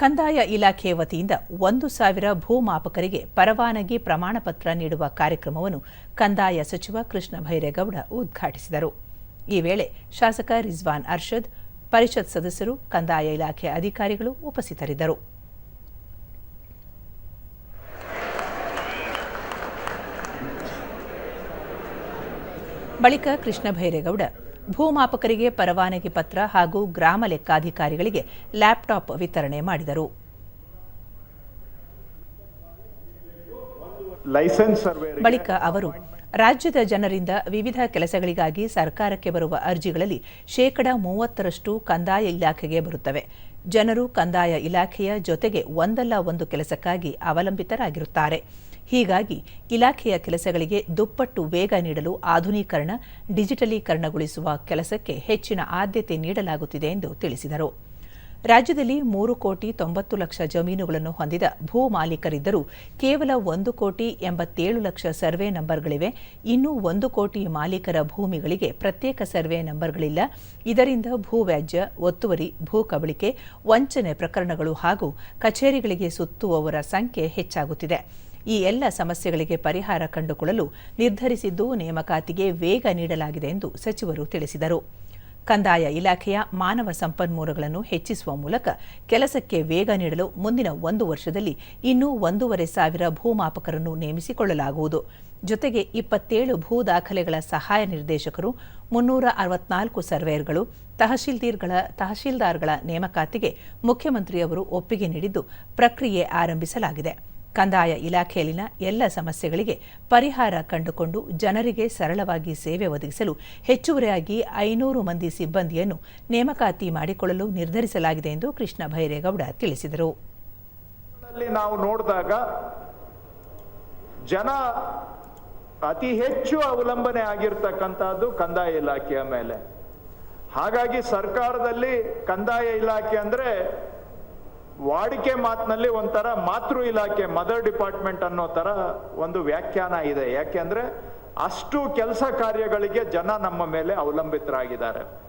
ಕಂದಾಯ ಇಲಾಖೆ ವತಿಯಿಂದ ಒಂದು ಸಾವಿರ ಭೂಮಾಪಕರಿಗೆ ಪರವಾನಗಿ ಪ್ರಮಾಣ ಪತ್ರ ನೀಡುವ ಕಾರ್ಯಕ್ರಮವನ್ನು ಕಂದಾಯ ಸಚಿವ ಕೃಷ್ಣ ಭೈರೇಗೌಡ ಉದ್ಘಾಟಿಸಿದರು. ಈ ವೇಳೆ ಶಾಸಕ ರಿಜ್ವಾನ್ ಅರ್ಷದ್, ಪರಿಷತ್ ಸದಸ್ಯರು, ಕಂದಾಯ ಇಲಾಖೆ ಅಧಿಕಾರಿಗಳು ಉಪಸ್ಥಿತರಿದ್ದರು. ಬಳಿಕ ಕೃಷ್ಣ ಭೈರೇಗೌಡ ಭೂಮಾಪಕರಿಗೆ ಪರವಾನಗಿ ಪತ್ರ ಹಾಗೂ ಗ್ರಾಮ ಲೆಕ್ಕಾಧಿಕಾರಿಗಳಿಗೆ ಲ್ಯಾಪ್ಟಾಪ್ ವಿತರಣೆ ಮಾಡಿದರು. ಬಳಿಕ ಅವರು ರಾಜ್ಯದ ಜನರಿಂದ ವಿವಿಧ ಕೆಲಸಗಳಿಗಾಗಿ ಸರ್ಕಾರಕ್ಕೆ ಬರುವ ಅರ್ಜಿಗಳಲ್ಲಿ ಶೇಕಡ ಮೂವತ್ತರಷ್ಟು ಕಂದಾಯ ಇಲಾಖೆಗೆ ಬರುತ್ತವೆ. ಜನರು ಕಂದಾಯ ಇಲಾಖೆಯ ಜೊತೆಗೆ ಒಂದಲ್ಲ ಒಂದು ಕೆಲಸಕ್ಕಾಗಿ ಅವಲಂಬಿತರಾಗಿರುತ್ತಾರೆ. ಹೀಗಾಗಿ ಇಲಾಖೆಯ ಕೆಲಸಗಳಿಗೆ ದುಪ್ಪಟ್ಟು ವೇಗ ನೀಡಲು ಆಧುನೀಕರಣ, ಡಿಜಿಟಲೀಕರಣಗೊಳಿಸುವ ಕೆಲಸಕ್ಕೆ ಹೆಚ್ಚಿನ ಆದ್ಯತೆ ನೀಡಲಾಗುತ್ತಿದೆ ಎಂದು ತಿಳಿಸಿದರು. ರಾಜ್ಯದಲ್ಲಿ ಮೂರು ಕೋಟಿ ತೊಂಬತ್ತು ಲಕ್ಷ ಜಮೀನುಗಳನ್ನು ಹೊಂದಿದ ಭೂ ಮಾಲೀಕರಿದ್ದರೂ ಕೇವಲ ಒಂದು ಕೋಟಿ ಎಂಬತ್ತೇಳು ಲಕ್ಷ ಸರ್ವೆ ನಂಬರ್ಗಳಿವೆ. ಇನ್ನೂ ಒಂದು ಕೋಟಿ ಮಾಲೀಕರ ಭೂಮಿಗಳಿಗೆ ಪ್ರತ್ಯೇಕ ಸರ್ವೆ ನಂಬರ್ಗಳಿಲ್ಲ. ಇದರಿಂದ ಭೂವ್ಯಾಜ್ಯ ಒತ್ತುವರಿ, ಭೂ ಕಬಳಿಕೆ, ವಂಚನೆ ಪ್ರಕರಣಗಳು ಹಾಗೂ ಕಚೇರಿಗಳಿಗೆ ಸುತ್ತುವವರ ಸಂಖ್ಯೆ ಹೆಚ್ಚಾಗುತ್ತಿದೆ. ಈ ಎಲ್ಲ ಸಮಸ್ಯೆಗಳಿಗೆ ಪರಿಹಾರ ಕಂಡುಕೊಳ್ಳಲು ನಿರ್ಧರಿಸಿದ್ದು ನೇಮಕಾತಿಗೆ ವೇಗ ನೀಡಲಾಗಿದೆ ಎಂದು ಸಚಿವರು ತಿಳಿಸಿದರು. ಕಂದಾಯ ಇಲಾಖೆಯ ಮಾನವ ಸಂಪನ್ಮೂಲಗಳನ್ನು ಹೆಚ್ಚಿಸುವ ಮೂಲಕ ಕೆಲಸಕ್ಕೆ ವೇಗ ನೀಡಲು ಮುಂದಿನ ಒಂದು ವರ್ಷದಲ್ಲಿ ಇನ್ನೂ ಒಂದೂವರೆ ಸಾವಿರ ಭೂಮಾಪಕರನ್ನು ನೇಮಿಸಿಕೊಳ್ಳಲಾಗುವುದು. ಜೊತೆಗೆ ಇಪ್ಪತ್ತೇಳು ಭೂ ದಾಖಲೆಗಳ ಸಹಾಯ ನಿರ್ದೇಶಕರು, ಮುನ್ನೂರ ಅರವತ್ನಾಲ್ಕು ಸರ್ವೇಯರ್ಗಳು ತಹಶೀಲ್ದೀರ್ಗಳ ತಹಶೀಲ್ದಾರ್ಗಳ ನೇಮಕಾತಿಗೆ ಮುಖ್ಯಮಂತ್ರಿಯವರು ಒಪ್ಪಿಗೆ ನೀಡಿದ್ದು ಪ್ರಕ್ರಿಯೆ ಆರಂಭಿಸಲಾಗಿದೆ. ಕಂದಾಯ ಇಲಾಖೆಯಲ್ಲಿನ ಎಲ್ಲ ಸಮಸ್ಯೆಗಳಿಗೆ ಪರಿಹಾರ ಕಂಡುಕೊಂಡು ಜನರಿಗೆ ಸರಳವಾಗಿ ಸೇವೆ ಒದಗಿಸಲು ಹೆಚ್ಚುವರಿಯಾಗಿ ಐನೂರು ಮಂದಿ ಸಿಬ್ಬಂದಿಯನ್ನು ನೇಮಕಾತಿ ಮಾಡಿಕೊಳ್ಳಲು ನಿರ್ಧರಿಸಲಾಗಿದೆ ಎಂದು ಕೃಷ್ಣ ಭೈರೇಗೌಡ ತಿಳಿಸಿದರು. ನಾವು ನೋಡಿದಾಗ ಜನ ಅತಿ ಹೆಚ್ಚು ಅವಲಂಬನೆ ಆಗಿರ್ತಕ್ಕಂಥದ್ದು ಕಂದಾಯ ಇಲಾಖೆಯ ಮೇಲೆ. ಹಾಗಾಗಿ ಸರ್ಕಾರದಲ್ಲಿ ಕಂದಾಯ ಇಲಾಖೆ ಅಂದ್ರೆ ವಾಡಿಕೆ ಮಾತಿನಲ್ಲಿ ಒಂಥರ ಮಾತೃ ಇಲಾಖೆ, ಮದರ್ ಡಿಪಾರ್ಟ್ಮೆಂಟ್ ಅನ್ನೋ ಥರ ಒಂದು ವ್ಯಾಖ್ಯಾನ ಇದೆ. ಯಾಕೆಂದ್ರೆ ಅಷ್ಟು ಕೆಲಸ ಕಾರ್ಯಗಳಿಗೆ ಜನ ನಮ್ಮ ಮೇಲೆ ಅವಲಂಬಿತರಾಗಿದ್ದಾರೆ.